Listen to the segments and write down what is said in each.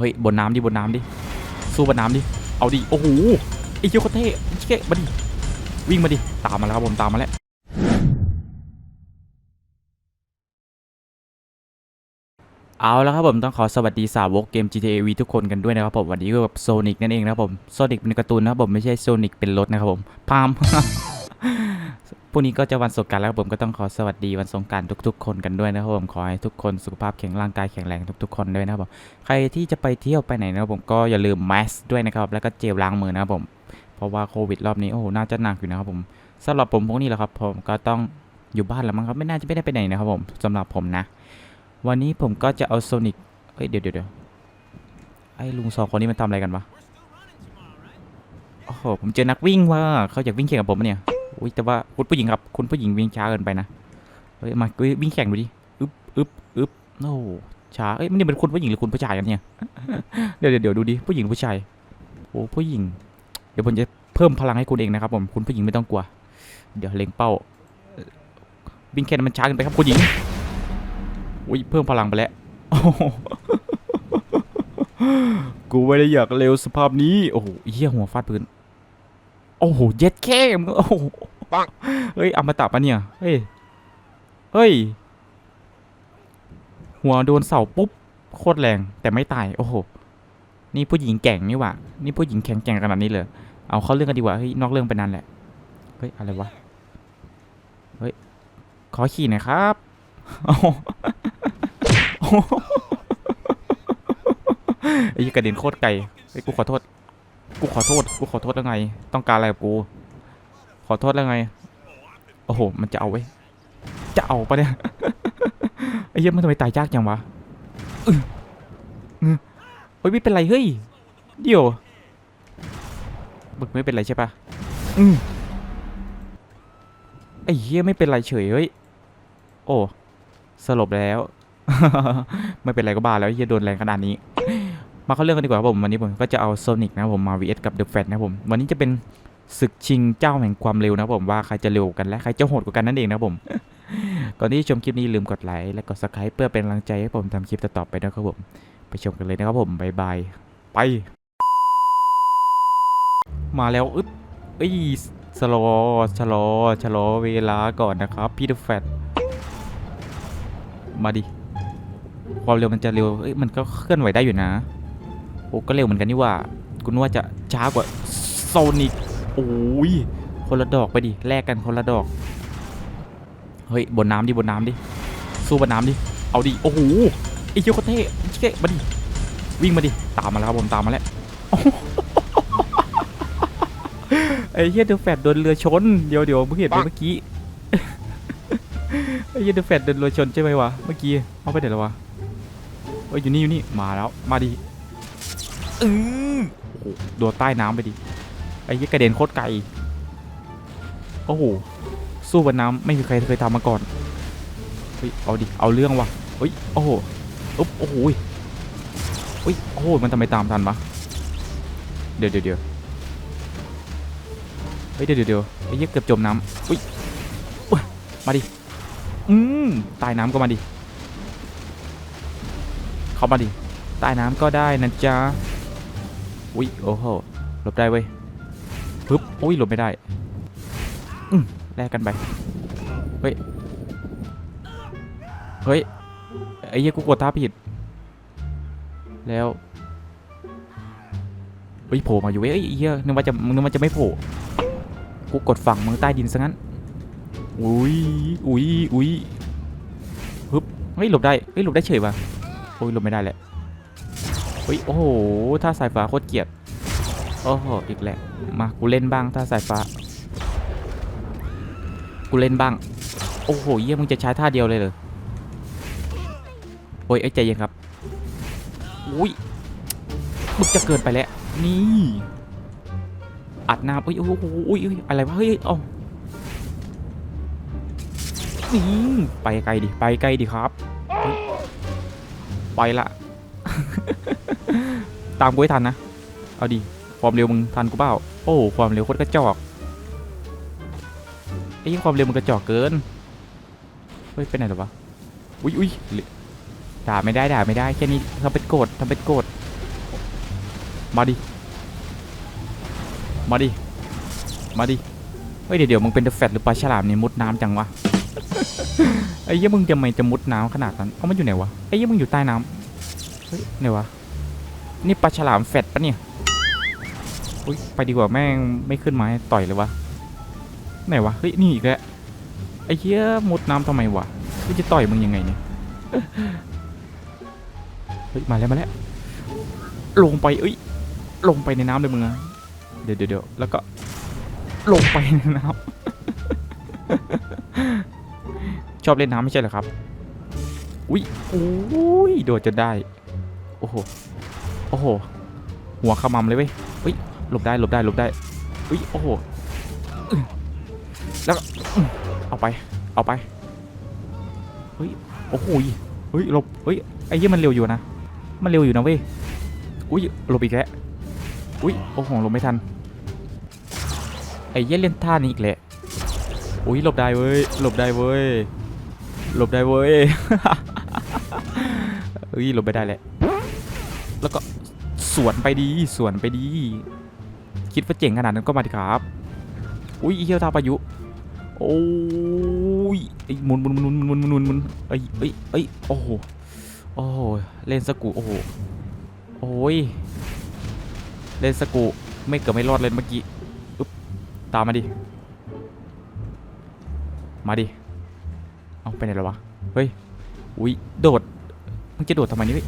เฮ้ยบนน้ำดิบนน้ำดิสู้บนน้ำดิเอาดิโอ้โหไอ้เจ้าโคตรเท่เจ๊มาดิวิ่งมาดิตามมาแล้วครับผมตามมาแล้วเอาแล้วครับผมต้องขอสวัสดีสาวกเกม GTA V ทุกคนกันด้วยนะครับผมวันนี้ก็กับโซนิกนั่นเองนะครับผมโซนิกเป็นการ์ตูนนะครับผมไม่ใช่โซนิกเป็นรถนะครับผมพาม พรุ่งนี้ก็จะวันสงกรารแล้วผมก็ต้องขอสวัสดีวันสงกรารทุก ๆ คนกันด้วยนะครับผมขอให้ทุกคนสุขภาพแข็งร่างกายแข็งแรงทุก ๆ คนด้วยนะครับผมใครที่จะไปเที่ยวไปไหนนะครับผมก็อย่าลืมแมสด้วยนะครับแล้วก็เจลล้างมือนะครับผมเพราะว่าโควิดรอบนี้โอ้โหน่าจะหนักอยู่นะครับผมสำหรับผมพวกนี้แหละครับผมก็ต้องอยู่บ้านแล้วมั้งครับไม่น่าจะไม่ได้ไปไหนนะครับผมสำหรับผมนะ วันนี้ผมก็จะเอาโซนิกเฮ้ยเดี๋ยวเดี๋ยวเดี๋ยวไอ้ลุงสองคนนี้มันทำอะไรกันวะโอ้โหผมเจอนักวิ่งว่ะเขาอยากวิ่งแข่งกับผมปะเนี่ย อุ้ยแต่ว่าคุณผู้หญิงครับคุณผู้หญิงวิ่งช้าเกินไปนะเฮ้ยมาวิ่งแข่งดูดิอึ๊บอึ๊บอึ๊บโอ้ช้าเอ้ยมันนี่เป็นคุณผู้หญิงหรือคุณผู้ชายกันเนี่ยเดี๋ยวเดี๋ยวดูดิผู้หญิงผู้ชายโอ้ผู้หญิง เดี๋ยวผมจะเพิ่มพลังให้คุณเองนะครับผมคุณผู้หญิงไม่ต้องกลัว เดี๋ยวเล็งเป้าวิ่งแข่งมันช้าเกินไปครับคุณหญิงอุ้ยเพิ่มพลังไปแล้วกูไม่ได้อยากเร็วสภาพนี้ โอ้โหเฮียหัวฟาดพื้น โอ้โหเย็ดแค่มงโอ้โหปังเฮ้ยอมตะปะเนี่ยเฮ้ยเฮ้ย หัวโดนเสาปุ๊บโคตรแรงแต่ไม่ตายโอ้โหนี่ผู้หญิงแกร่งนี่หว่านี่ผู้หญิงแข็งแกร่งขนาดนี้เลยเอาเข้าเรื่องกันดีกว่าเฮ้ยนอกเรื่องไปนานแหละเฮ้ยอะไรวะเฮ้ยขอขี่หน่อยครับโอ้โหโอ้โหไอ้ยี่กระเด็นโคตรไกลไอ้ยกูขอโทษ กูขอโทษ กูขอโทษแล้วไง ต้องการอะไรกับกู ขอโทษแล้วไง โอ้โห มันจะเอาไว้ จะเอาปะเนี่ย ไอ้เหี้ยมันทำไมตายยากจังวะอืออือเฮ้ยไม่เป็นไรเฮ้ย เดี๋ยวมึงไม่เป็นไรใช่ปะอืมไอ้เหี้ยไม่เป็นไรเฉยเฮ้ย โอ้ สลบแล้ว ไม่เป็นไรก็บ้าแล้วเหี้ยโดนแรงขนาดนี้ มาเข้าเรื่องกันดีกว่าครับผมวันนี้ผมก็จะเอาโซนิกนะผมมา vs กับ The Fat นะผมวันนี้จะเป็นศึกชิงเจ้าแห่งความเร็วนะผมว่าใครจะเร็วกันและใครจะโหดกว่ากันนั่นเองนะผมก่อนที่จะชมคลิปนี้ลืมกดไลค์และกด subscribe เพื่อเป็นกำลังใจให้ผมทำคลิปต่อๆไปนะครับผม ไปชมกันเลยนะครับผมบายบายไป มาแล้วอึ๊บเอ้ยสโลชะลอชะลอเวลาก่อนนะครับพี่ The Fat มาดิความเร็วมันจะเร็วเอ้ยมันก็เคลื่อนไหวได้อยู่นะ โอ้ก็เร็วเหมือนกันนี่หว่าคุณว่าจะช้ากว่าโซนิกโอ้ยคนละดอกไปดิแลกกันคนละดอก เฮ้ยบนน้ำดิบนน้ำดิสู้บนน้ำดิเอาดิโอ้โหไอ้เจ้าโคตรเท่เจ๊มาดิวิ่งมาดิตามมาแล้วครับผมตามมาแล้วไอ้เหี้ยเดอะแฟดโดนเรือชนเดี๋ยวเดี๋ยวเพิ่งเห็นไปเมื่อกี้ไอ้เหี้ยเดอะแฟดโดนเรือชนใช่ไหมวะเมื่อกี้เอาไปไหนแล้ววะเอ้ยอยู่นี่อยู่นี่มาแล้วมาดิ อือโอ้โหโดดใต้น้ำไปดิ ไอ้ยี่กระเด็นโคตรไกล โอ้โห สู้บนน้ำไม่มีใครเคยทำมาก่อน เฮ้ย เอาดิ เอาเรื่องวะเฮ้ย โอ้โหอุ๊บโอ้โหเฮ้ย โอ้โห มันทำไมตามทันวะ เดี๋ยวเดี๋ยวเดี๋ยวเฮ้ย เดี๋ยวเดี๋ยวไอ้ยี่เกือบจมน้ำอุ้ยอุ๊ยมาดิ อืมใต้น้ำก็มาดิ เข้ามาดิใต้น้ำก็ได้นะจ๊ะ อุ้ยโอ้โหหลบได้เว้ยปึ๊บอุ้ยหลบไม่ได้อืมแลกกันไปเฮ้ยเฮ้ยไอ้เหี้ยกูกดท่าผิด แล้วเฮ้ยโผล่มาอยู่เว้ยเอ้ยไอ้เหี้ยนึกว่าจะนึกว่าจะไม่โผล่กูกดฝั่งมึงใต้ดินซะงั้นอุ้ยอุ้ยอุ้ยปึ๊บเฮ้ยหลบได้เฮ้ยหลบได้เฉยว่ะโอ้ยหลบไม่ได้แหละ ฮ้ยโอ้โหถ้าสายฟ้าโคตรเกลียดโอ้โหอีกแหละมากูเล่นบ้างถ้าสายฟ้า กูเล่นบ้าง โอ้โหเยี่ยมึงจะใช้ท่าเดียวเลยเหรอโอ้ยไอ้ใจเย็นครับอุ้ยมึงจะเกินไปแล้วนี่อัดน้ำอุ้ยโอ้โหอุ้ยอะไรวะเฮ้ยเอาไปไกลดิไปไกลดิครับ ไปละ ตามกูให้ทันนะ เอาดิ ความเร็วมึงทันกูเปล่า โอ้ ความเร็วโคตรกระจอกไอ้ยความเร็วมึงกระจอกเกิน เฮ้ยไปไหนหรอวะ อุ้ยอุ้ยด่าไม่ได้ด่าไม่ได้แค่นี้ทำเป็นโกรธทำเป็นโกรธมาดิ มาดิ มาดิ เฮ้ยเดี๋ยวเดี๋ยวมึงเป็นเดอะแฟตหรือปลาฉลามเนี่ยมุดน้ำจังวะ ไอ้เหี้ยมึงจะไม่จะมุดน้ำขนาดนั้น เอามันอยู่ไหนวะ ไอ้เหี้ยมึงอยู่ใต้น้ำ เฮ้ยไหนวะ นี่ปลาฉลามแฟตปะเนี่ยอุ้ยไปดีกว่าแม่งไม่ขึ้นมาให้ต่อยเลยวะ ไหนวะ เฮ้ย นี่อีกแล้วไอ้เหี้ยมุดน้ำทำไมวะกูจะต่อยมึงยังไงเนี่ย เฮ้ย มาแล้วมาแล้ว ลงไป เอ้ย ลงไปในน้ำเลยมึงอะเดี๋ยวเดี๋ยวเดี๋ยวแล้วก็ ลงไปในน้ำชอบเล่นน้ำไม่ใช่เหรอครับ อุ้ยโอ้ยโดดจะได้ โอ้โห โอ้โห หัวขมำเลยเว้ยเฮ้ย หลบได้ หลบได้ หลบได้อุ้ย โอ้โห แล้วก็เอาไป เอาไป เฮ้ย โอ้โหยเฮ้ย หลบ เฮ้ย ไอ้เหี้ยมันเร็วอยู่นะ มันเร็วอยู่นะเว้ย อุ้ย หลบอีกแล้ว อุ้ย โอ้โห หลบไม่ทัน ไอ้เหี้ยเล่นท่านี้อีกแหละอุ้ย หลบได้เว้ย หลบได้เว้ย หลบได้เว้ยเฮ้ย หลบไปได้แหละ แล้วก็สวนไปดีสวนไปดี คิดว่าเจ๋งขนาดนั้นก็มาดิครับ อุ้ยเฮียวท่าพายุ โอ้ยไอ้หมุนหมุนหมุนหมุนหมุนหมุนหมุนเอ้ยเอ้ยเอ้โอ้โหโอ้โหเล่นสกูโอ้โหโอ้ยเล่นสกูไม่เกือบไม่รอดเลยเมื่อกี้อึ๊บตามมาดิมาดิเอาไปไหนแล้ววะเฮ้ยอุ้ยโดดมึงจะโดดทำไมนี่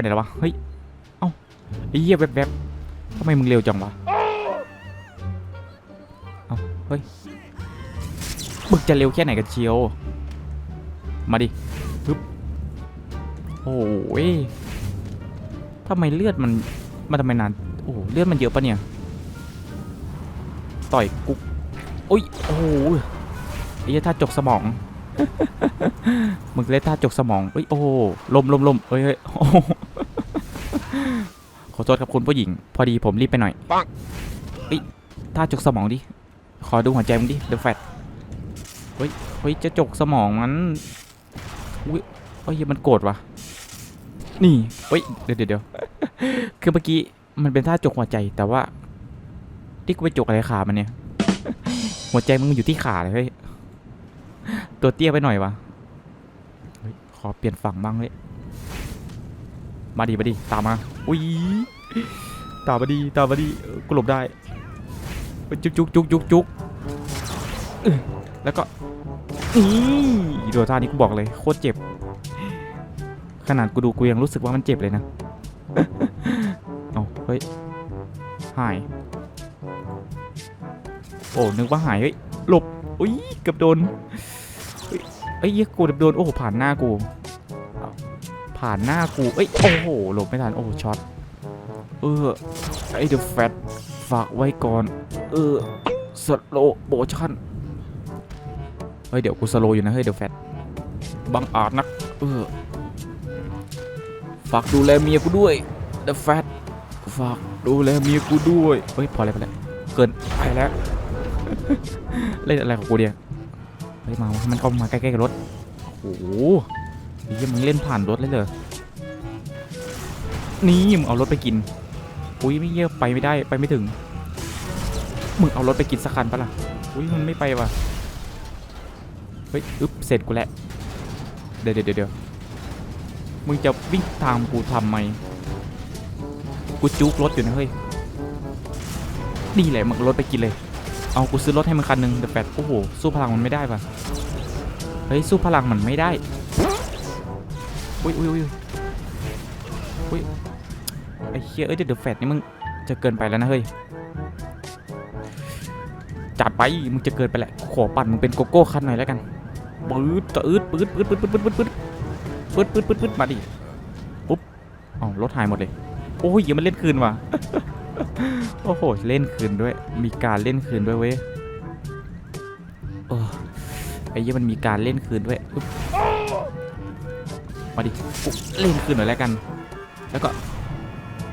ไปไหนแล้ววะ เฮ้ย เอ้าไอ้เหี้ยแวบๆทำไมมึงเร็วจังวะ เอ้า เฮ้ยมึงจะเร็วแค่ไหนกันเชียว มาดิปึ๊บโอ้ยทำไมเลือดมันมันทำไมนาน โอ้เลือดมันเยอะปะเนี่ย ต่อยกุ๊กโอ้ย โอ้โหไอ้เหี้ยท่าจกสมอง มึงเล่นท่าจกสมองเอ้ยโอ้โหลมลมลมเอ้ยเฮ้ยโอ้โหขอโทษครับคุณผู้หญิง พอดีผมรีบไปหน่อยปังเอ้ยท่าจกสมองดิ ขอดูหัวใจมึงดิเดอะแฟตเฮ้ยเฮ้ยจะจกสมองมันอุ้ยเฮ้ยมันโกรธวะนี่เฮ้ยเดี๋ยวเดี๋ยวเดี๋ยวคือเมื่อกี้มันเป็นท่าจกหัวใจแต่ว่าที่กูไปจกอะไรขามันเนี่ย หัวใจมึงอยู่ที่ขาเลยเฮ้ย ตัวเตี้ยไปหน่อยวะขอเปลี่ยนฝั่งบ้างเลย มาดีมาดีตามมา อุ้ย ตามมาดีตามมาดีกูหลบได้จุกจุกจุกจุกจุกแล้วก็นี่โดนท่านี้กูบอกเลยโคตรเจ็บ ขนาดกูดูกูยังรู้สึกว่ามันเจ็บเลยนะเอาเฮ้ย หาย โอ้ นึกว่าหาย เฮ้ย หลบ อุ้ย เกือบโดน เฮ้ยเอ้ยเหี้ยกูโดนโอ้โหผ่านหน้ากูผ่านหน้ากูเอ้ยโอ้โหหลบไม่ทันโอ้ช็อตเออไอเดอะแฟตฝากไว้ก่อนเออสโลโบชั่นเฮ้ยเดี๋ยวกูสโลอยู่นะเฮ้ยเดอะแฟตบังอาจนักเออฝากดูแลเมียกูด้วยเดอะแฟตฝากดูแลเมียกูด้วยเฮ้ยพอแล้วพอแล้วเกินไปแล้วเล่นอะไรของกูเนี่ย ฮ้ยมาวะมันเข้ามาใกล้ๆกับรถ โอ้โหไอ้เหี้ยมึงเล่นผ่านรถเลยเหรอนี่มึงเอารถไปกิน อุ้ยไม่เยี่ยไปไม่ได้ไปไม่ถึง มึงเอารถไปกินสักคันปะล่ะ อุ้ยมันไม่ไปว่ะ เฮ้ยอึ๊บเสร็จกูแล้ว เดี๋ยวเดี๋ยวเดี๋ยวมึงจะวิ่งตามกูทำไม กูจุกรถอยู่นะเฮ้ย นี่แหละมึงรถไปกินเลย เอากูซื้อรถให้มึงคันหนึ่งแต่แปดโอ้โหสู้พลังมันไม่ได้ป่ะเฮ้ยสู้พลังมันไม่ได้อุ้ยอุ้ยอุ้ยอุ้ยไอ้เหี้ยเอ้ยเดี๋ยวแฟดนี่มึงจะเกินไปแล้วนะเฮ้ยจัดไปมึงจะเกินไปแหละขอปั่นมึงเป็นโกโก้คันหน่อยแล้วกันปื๊ดตะอืดปื๊ดปื๊ดปื๊ดปื๊ดปื๊ดปื๊ดปื๊ดปื๊ดปื๊ดปื๊ดปื๊ดมาดิปุ๊บอ๋อรถหายหมดเลยโอ้ยยังมันเล่นคืนว่ะ โอ้โห เล่นคืนด้วย มีการเล่นคืนด้วยเว้ยโอ้ไอ้เหี้ยมันมีการเล่นคืนด้วยมาดิเล่นคืนหน่อยแล้วกัน แล้วก็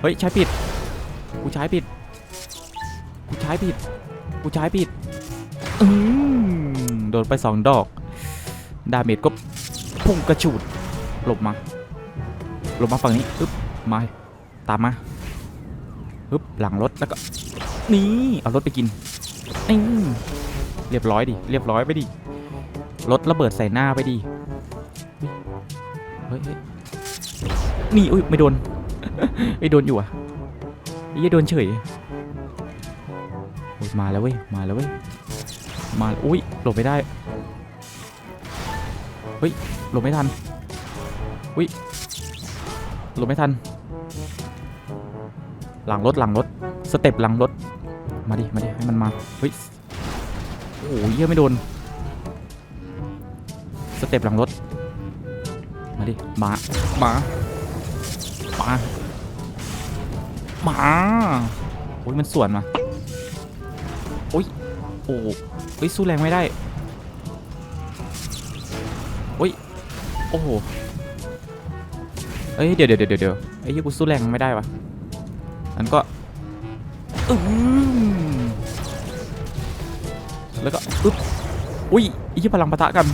เฮ้ย ใช้ผิด กูใช้ผิด กูใช้ผิด กูใช้ผิดอืมโดนไปสองดอก ดาเมจก็พุ่งกระฉูดหลบมาหลบมาฝั่งนี้ปึ๊บมา ตามมา ปึ๊บหลังรถแล้วก็นี่เอารถไปกินนี่เรียบร้อยดิเรียบร้อยไปดิรถระเบิดใส่หน้าไปดิเฮ้ยนี่อุ้ยไม่โดนไม่โดนอยู่อะไอ้เหี้ยโดนเฉยมาแล้วเว้ยมาแล้วเว้ยมาอุ้ยหลบไม่ได้เฮ้ยหลบไม่ทันอุ้ยหลบไม่ทัน หลังรถหลังรถสเต็ปหลังรถมาดิมาดิให้มันมาเฮ้ยโอ้ยเหี้ยไม่โดนสเต็ปหลังรถมาดิมามามามาโอ้ยมันสวนมาโอ้ยโอ้เฮ้ยสู้แรงไม่ได้โอ้ยโอ้โหเอ้ยเดี๋ยวเดี๋ยวเดี๋ยวเดี๋ยวไอ้ยี่กูสู้แรงไม่ได้วะ งั้นก็อืมแล้วก็อึ๊บอุ้ยอ้ยี่พลังปะทะกัน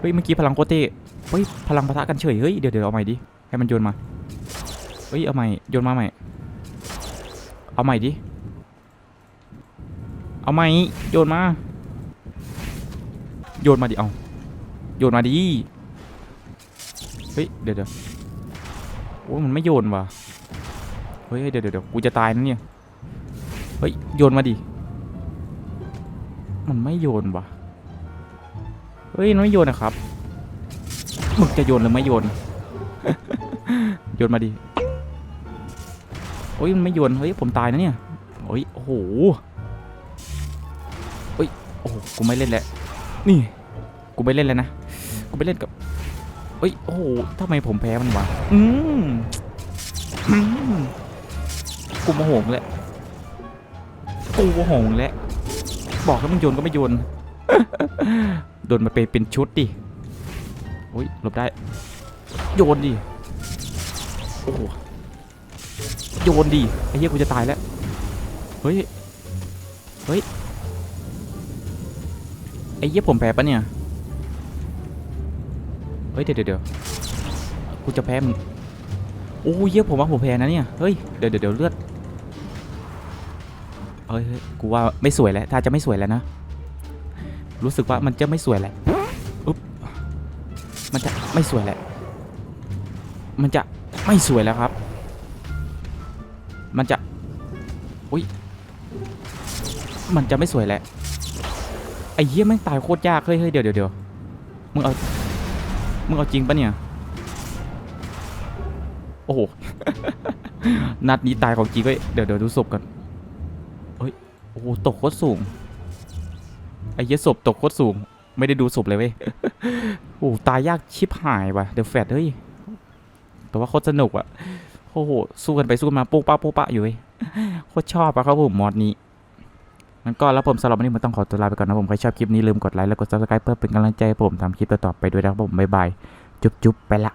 เฮ้ยเมื่อกี้พลังโคตรเต้เฮ้ยพลังปะทะกันเฉยเฮ้ยเดี๋ยวเดี๋ยวเอาใหม่ดิให้มันโยนมาเฮ้ยเอาใหม่โยนมาใหม่เอาใหม่ดิเอาใหม่โยนมาโยนมาดิเอาโยนมาดิเฮ้ยเดี๋ยวเดี๋ยวโอ้ยมันไม่โยนว่ะ เฮ้ยเดี๋ยวเดี๋ยวเดี๋ยวกูจะตายนะเนี่ยเฮ้ยโยนมาดิมันไม่โยนวะเฮ้ยมันไม่โยนนะครับมึงจะโยนหรือไม่โยนโยนมาดิโอ้ยมันไม่โยนเฮ้ยผมตายนะเนี่ยโอ้ยโอ้โหเฮ้ยโอ้กูไม่เล่นแล้วนี่กูไม่เล่นแล้วนะกูไม่เล่นกับเฮ้ยโอ้โหทำไมผมแพ้มันวะอืม กูโมโหงแหละกูโมโหงแหละบอกให้มึงโยนก็ไม่โยนโดนมาเป็นเป็นชุดดิโอ้ยหลบได้ โยนดิโอ้โหโยนดิไอ้เหี้ยกูจะตายแล้วเฮ้ยเฮ้ยไอ้เหี้ยผมแพ้ปะเนี่ยเฮ้ยเดี๋ยวเดี๋ยวเดี๋ยวกูจะแพ้มึงโอ้ยเหี้ยผมว่าผมแพ้นะเนี่ยเฮ้ยเดี๋ยวเดี๋ยวเลือด เฮ้ยกูว่าไม่สวยแล้วถ้าจะไม่สวยแล้วนะ รู้สึกว่ามันจะไม่สวยแหละอุ๊บมันจะไม่สวยแหละ มันจะไม่สวยแล้วครับ มันจะอุ้ยมันจะไม่สวยแหละไอ้เหี้ยแม่งตายโคตรยากเฮ้ยเฮ้ยเดี๋ยวเดี๋ยวเดี๋ยวมึงเอา มึงเอาจริงปะเนี่ย โอ้โห นัดนี้ตายของจริงเว้ยเดี๋ยวเดี๋ยวดูศพกัน อ้โหตกโคตรสูงไอ้เหี้ยศพตกโคตรสูง ไม่ได้ดูศพเลยเว้ยโอ้ตายยากชิบหายว่ะเดี๋ยวแฟดเฮ้ยแต่ว่าโคตรสนุกอะโอ้โหสู้กันไปสู้กันมาโป๊ะปะโป๊ะปะอยู่เว้ยโคตรชอบอะครับผมมอดนี้งั้นก็แล้วผมสำหรับวันนี้ผมต้องขอตัวลาไปก่อนนะผมใครชอบคลิปนี้ลืมกดไลค์และกด subscribe เพื่อเป็นกำลังใจให้ผมทำคลิปต่อๆไปด้วยนะครับผมบ๊ายบายจุ๊บๆไปละ